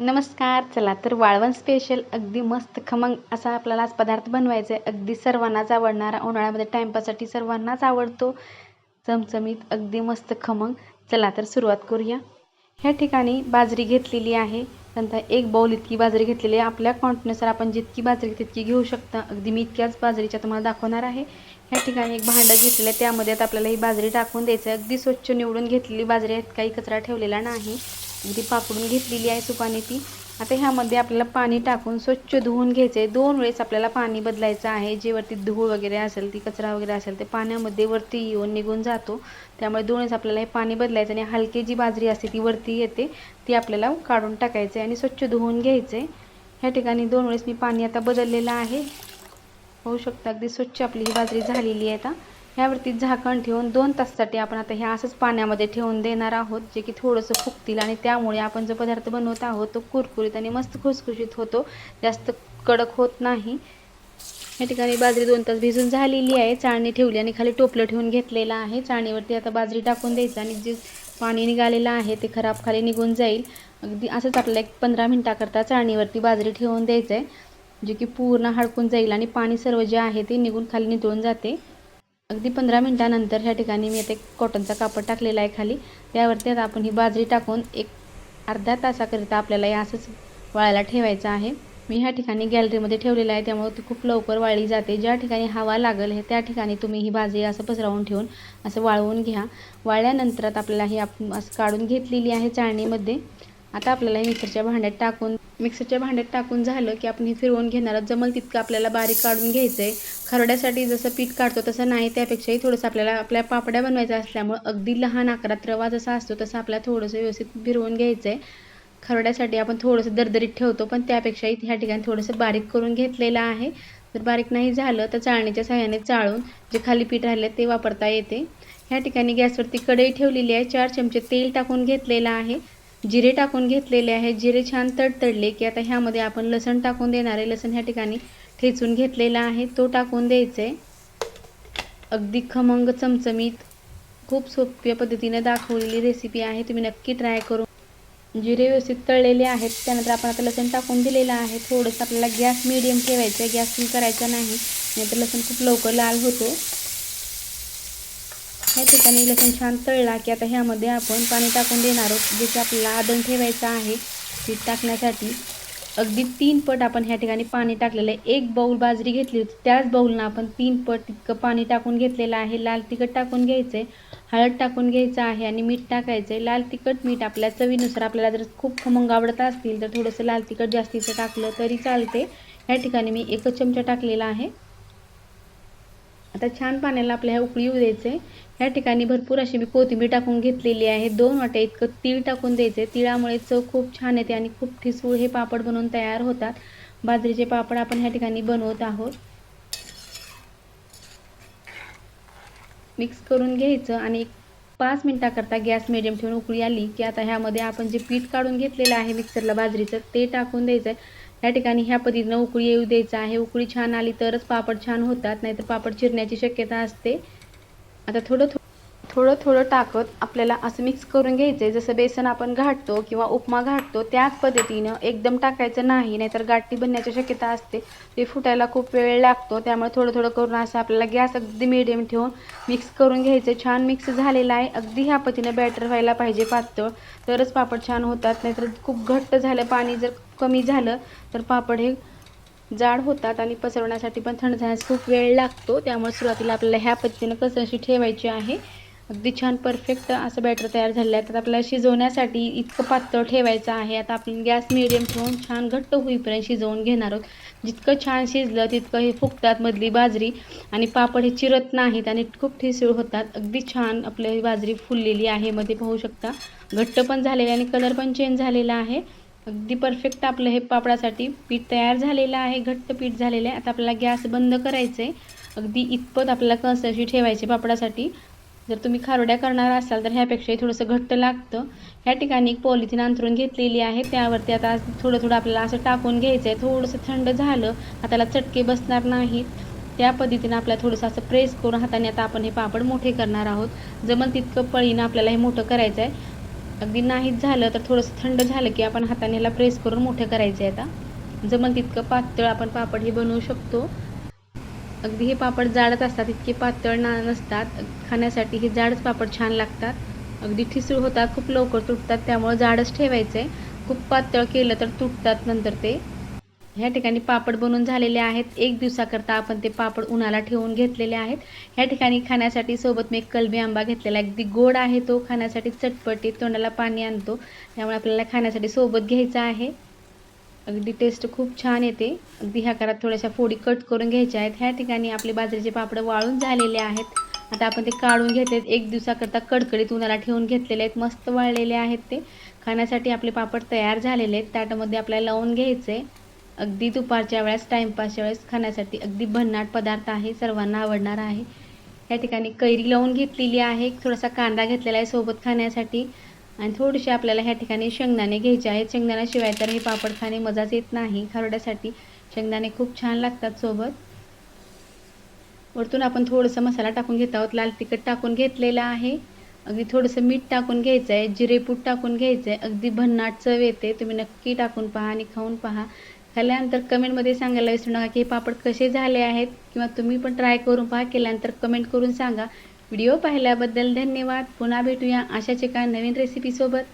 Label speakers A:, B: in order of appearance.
A: नमस्कार चला तर वाळवण स्पेशल अगदी मस्त खमंग असा आपल्याला आज पदार्थ बनवायचा आहे. अगदी सर्वांनाच आवडणारा उन्हाळ्यामध्ये टाईमपाससाठी सर्वांनाच आवडतो. चमचमीत अगदी मस्त खमंग. चला तर सुरुवात करूया. ह्या ठिकाणी बाजरी घेतलेली आहे. नंतर एक बाऊल इतकी बाजरी घेतलेली आहे. आपल्या क्वांटिटीनुसार आपण जितकी बाजरी तितकी घेऊ शकता. अगदी मी इतक्याच बाजरीच्या तुम्हाला दाखवणार आहे. ह्या ठिकाणी एक भांडं घेतलेलं आहे. त्यामध्ये आता आपल्याला ही बाजरी टाकून द्यायचं आहे. अगदी स्वच्छ निवडून घेतलेली बाजरी आहेत. काही कचरा ठेवलेला नाही. अगदी पाकडून घेतलेली आहे सुपाने ती. आता ह्यामध्ये आपल्याला पाणी टाकून स्वच्छ धुवून घ्यायचं आहे दोन वेळेस आपल्याला पाणी बदलायचं आहे. जे वरती धूळ वगैरे असेल ती कचरा वगैरे असेल ते पाण्यामध्ये वरती येऊन निघून जातो. त्यामुळे दोन वेळेस आपल्याला हे पाणी बदलायचं आणि हलकी जी बाजरी असते ती वरती येते ती आपल्याला काढून टाकायचं आहे आणि स्वच्छ धुवून घ्यायचं आहे ह्या ठिकाणी दोन वेळेस मी पाणी आता बदललेलं आहे. होऊ शकतं अगदी स्वच्छ आपली ही बाजरी झालेली आहे आता. ह्यावरती झाकण ठेवून दोन तासासाठी आपण आता हे असंच पाण्यामध्ये ठेवून देणार आहोत जे की थोडंसं फुगतील आणि त्यामुळे आपण जो पदार्थ बनवत आहोत तो कुरकुरीत आणि मस्त खुसखुशीत होतो जास्त कडक होत नाही. या ठिकाणी बाजरी दोन तास भिजून झालेली आहे चाळणी ठेवली आणि खाली टोपलं ठेवून घेतलेलं आहे. चाळणीवरती आता बाजरी टाकून द्यायचं आणि जे पाणी निघालेलं आहे ते खराब खाली निघून जाईल. अगदी असंच आपल्याला एक पंधरा मिनटाकरता चाळणीवरती बाजरी ठेवून द्यायचं आहे जे की पूर्ण हडकून जाईल आणि पाणी सर्व जे आहे ते निघून खाली नितळून जाते. अगदी पंधरा मिनटानंतर ह्या ठिकाणी मी आता एक कॉटनचा कापड टाकलेला आहे खाली. त्यावरती आता आपण ही बाजरी टाकून एक अर्ध्या तासाकरिता आपल्याला हे असंच वाळायला ठेवायचं आहे. मी ह्या ठिकाणी गॅलरीमध्ये ठेवलेलं आहे त्यामुळे ती खूप लवकर वाळली जाते. ज्या ठिकाणी हवा लागेल हे त्या ठिकाणी तुम्ही ही बाजरी असं पसरवून ठेवून असं वाळवून घ्या. वाळल्यानंतर आपल्याला ही आप असं काढून घेतलेली आहे चाळणीमध्ये. आता आपल्याला मिक्सरच्या भांड्यात टाकून मिक्सरच्या भांड्यात टाकून झालं की आपण हे फिरवून घेणार जमल तितकं आपल्याला बारीक काढून घ्यायचं आहे खरड्यासाठी जसं पीठ काढतो तसं नाही त्यापेक्षाही थोडंसं आपल्याला आपल्या पापड्या बनवायच्या असल्यामुळं अगदी लहान आकारात रवा जसा असतो तसं आपल्याला थोडंसं व्यवस्थित फिरवून घ्यायचं आहे खरड्यासाठी आपण थोडंसं दरदरीत ठेवतो पण त्यापेक्षाही ह्या ठिकाणी थोडंसं बारीक करून घेतलेलं आहे. जर बारीक नाही झालं तर चाळणीच्या सहाय्याने चाळून जे खाली पीठ राहिले ते वापरता येते. ह्या ठिकाणी गॅसवरती कढई ठेवलेली आहे. चार चमचे तेल टाकून घेतलेलं आहे. जिरे टाकून घेतलेले आहे जिरे छान तडतडले की आता ह्यामध्ये आपण लसण टाकून देणार आहे. लसण ह्या ठिकाणी ठेचून घेतलेला आहे. तो टाकून द्यायचा. आहे अगदी खमंग चमचमीत खूप सोप्या पद्धतीने दाखवलेली रेसिपी आहे. तुम्ही नक्की ट्राय करून जिरे व्यवस्थित तळलेले आहेत. त्यानंतर आपण आता लसण टाकून दिलेलं आहे. थोडंसं आपल्याला गॅस मिडियम ठेवायचं आहे गॅस फुल करायचा नाही. नाहीतर लसण खूप लवकर लाल होतो. ह्या ठिकाणी लसूण छान तळला की आता ह्यामध्ये आपण पाणी टाकून देणार आहोत. जे की आपल्याला आदण ठेवायचं आहे पीठ टाकण्यासाठी अगदी तीन पट आपण ह्या ठिकाणी पाणी टाकलेलं आहे. एक बाऊल बाजरी घेतली होती. त्याच बाऊलनं आपण तीन पट तितकं पाणी टाकून घेतलेलं आहे. लाल तिखट टाकून घ्यायचं आहे हळद टाकून घ्यायचं आहे आणि मीठ टाकायचं आहे लाल तिखट मीठ आपल्या चवीनुसार आपल्याला जर खूप खमंग आवडत असतील तर थोडंसं लाल तिखट जास्तीचं टाकलं तरी चालते ह्या ठिकाणी मी एकच चमचा टाकलेला आहे. आता छान पाण्याला आपल्या ह्या उकळी येऊ द्यायचं आहे ह्या ठिकाणी भरपूर अशी मी कोथिंबीर टाकून घेतलेली आहे. दोन वाट्या इतकं तीळ टाकून द्यायचे तिळामुळे चव खूप छान येते आणि खूप ठिसूळ हे पापड बनवून तयार होतात. बाजरीचे पापड आपण ह्या ठिकाणी बनवत आहोत. मिक्स करून घ्यायचं आणि पाच मिनटाकरता गॅस मिडियम ठेवून उकळी आली की आता ह्यामध्ये आपण जे पीठ काढून घेतलेलं आहे मिक्सरला बाजरीचं ते टाकून द्यायचं आहे या ठिकाणी ह्या पद्धतीनं उकळी येऊ द्यायचं आहे. उकळी छान आली तरच पापड छान होतात नाहीतर पापड चिरण्याची शक्यता असते. आता थोडं थोडं थोडं टाकत आपल्याला असं मिक्स करून घ्यायचं आहे जसं बेसन आपण घाटतो किंवा उपमा घाटतो त्याच पद्धतीनं एकदम टाकायचं नाही नाहीतर गाठी बनण्याची शक्यता असते. ते फुटायला खूप वेळ लागतो त्यामुळे थोडं थोडं करून असं आपल्याला गॅस अगदी मिडियम ठेवून मिक्स करून घ्यायचं. छान मिक्स झालेलं आहे. अगदी ह्या पद्धतीनं बॅटर व्हायला पाहिजे पातळ. तरच पापड छान होतात नाहीतर खूप घट्ट झालं पाणी जर कमी झालं तर पापड हे जाड होतात आणि पसरवण्यासाठी पण थंड झाल्यास खूप वेळ लागतो. त्यामुळे सुरुवातीला आपल्याला ह्या पद्धतीनं कसं अशी ठेवायची आहे अगदी छान परफेक्ट असं बॅटर तयार झालेलं आहे. आता आपल्याला शिजवण्यासाठी इतकं पातळ ठेवायचं आहे. आता आपण गॅस मिडियम ठेवून छान घट्ट होईपर्यंत शिजवून घेणार आहोत. जितकं छान शिजलं तितकं हे फुगतात मधली बाजरी आणि पापड हे चिरत नाहीत आणि खूप ठिसूळ होतात. अगदी छान आपली ही बाजरी फुललेली आहे. मध्ये पाहू शकता घट्ट पण झालेली आणि कलर पण चेंज झालेला आहे. अगदी परफेक्ट आपलं हे पापडासाठी पीठ तयार झालेलं आहे. घट्ट पीठ झालेलं आहे. आता आपल्याला गॅस बंद करायचं आहे अगदी इतपत आपल्याला कणसाशी ठेवायचे पापडासाठी. जर तुम्ही खारोड्या करणार असाल तर ह्यापेक्षाही थोडंसं घट्ट लागतं. ह्या ठिकाणी एक पॉलिथिन अंथरून घेतलेली आहे. त्यावरती आता थोडं थोडं आपल्याला असं टाकून घ्यायचं आहे थोडंसं थंड झालं हाताला चटके बसणार नाहीत. त्या पद्धतीनं आपल्याला थोडंसं असं प्रेस करून हाताने आता आपण हे पापड मोठे करणार आहोत. जमल तितकं पळीनं आपल्याला हे मोठं करायचं आहे अगदी नाहीच झालं तर थोडंसं थंड झालं की आपण हाताने ह्याला प्रेस करून मोठं करायचं आहे आता. जमल तितकं पातळ आपण पापड हे बनवू शकतो. अगदी हे पापड जाडच असतात इतके पातळ ना नसतात. खाण्यासाठी हे जाडच पापड छान लागतात. अगदी ठिसूळ होतात खूप लवकर तुटतात त्यामुळे जाडच ठेवायचं आहे खूप पातळ केलं तर तुटतात नंतर ते. ह्या ठिकाणी पापड बनवून झालेले आहेत. एक दिवसाकरता आपण ते पापड उन्हाला ठेवून घेतलेले आहेत. ह्या ठिकाणी खाण्यासाठी सोबत मी एक कलबी आंबा घेतलेला आहे. अगदी गोड आहे तो. खाण्यासाठी चटपटीत तोंडाला पाणी आणतो. त्यामुळे आपल्याला खाण्यासाठी सोबत घ्यायचा आहे. अगदी टेस्ट खूप छान येते. अगदी ह्या घरात थोड्याशा फोडी कट करून घ्यायच्या आहेत. ह्या ठिकाणी आपले बाजरीचे पापड वाळून झालेले आहेत. आता आपण ते काढून घेतलेत एक दिवसाकरता कडकडीत उन्हाला ठेवून घेतलेले आहेत. मस्त वाळलेले आहेत ते. खाण्यासाठी आपले पापड तयार झालेले आहेत. ताटामध्ये आपल्याला लावून घ्यायचे अगदी दुपारच्या वेळेस टाईमपासच्या वेळेस खाण्यासाठी अगदी भन्नाट पदार्थ आहे. सर्वांना आवडणार आहे. या ठिकाणी कैरी लावून घेतलेली आहे. थोडासा कांदा घेतलेला आहे सोबत खाण्यासाठी. आणि थोडीशी आपल्याला ह्या ठिकाणी शेंगदाणे घ्यायचे आहेत. शेंगदाण्याशिवाय तर हे पापड खाणे मजाच येत नाही. खरड्यासाठी शेंगदाणे खूप छान लागतात सोबत. वरतून आपण थोडंसं मसाला टाकून घेत आहोत. लाल तिखट टाकून घेतलेलं आहे. अगदी थोडंसं मीठ टाकून घ्यायचं आहे. जिरेपूट टाकून घ्यायचं आहे अगदी भन्नाट चव येते. तुम्ही नक्की टाकून पहा आणि खाऊन पहा. खाल्ल्यानंतर कमेंटमध्ये सांगायला विसरू नका की हे पापड कसे झाले आहेत किंवा तुम्ही पण ट्राय करून पहा. केल्यानंतर कमेंट करून सांगा. व्हिडिओ पाहिल्याबद्दल धन्यवाद. पुन्हा भेटूया अशाच एका नवीन रेसिपीसोबत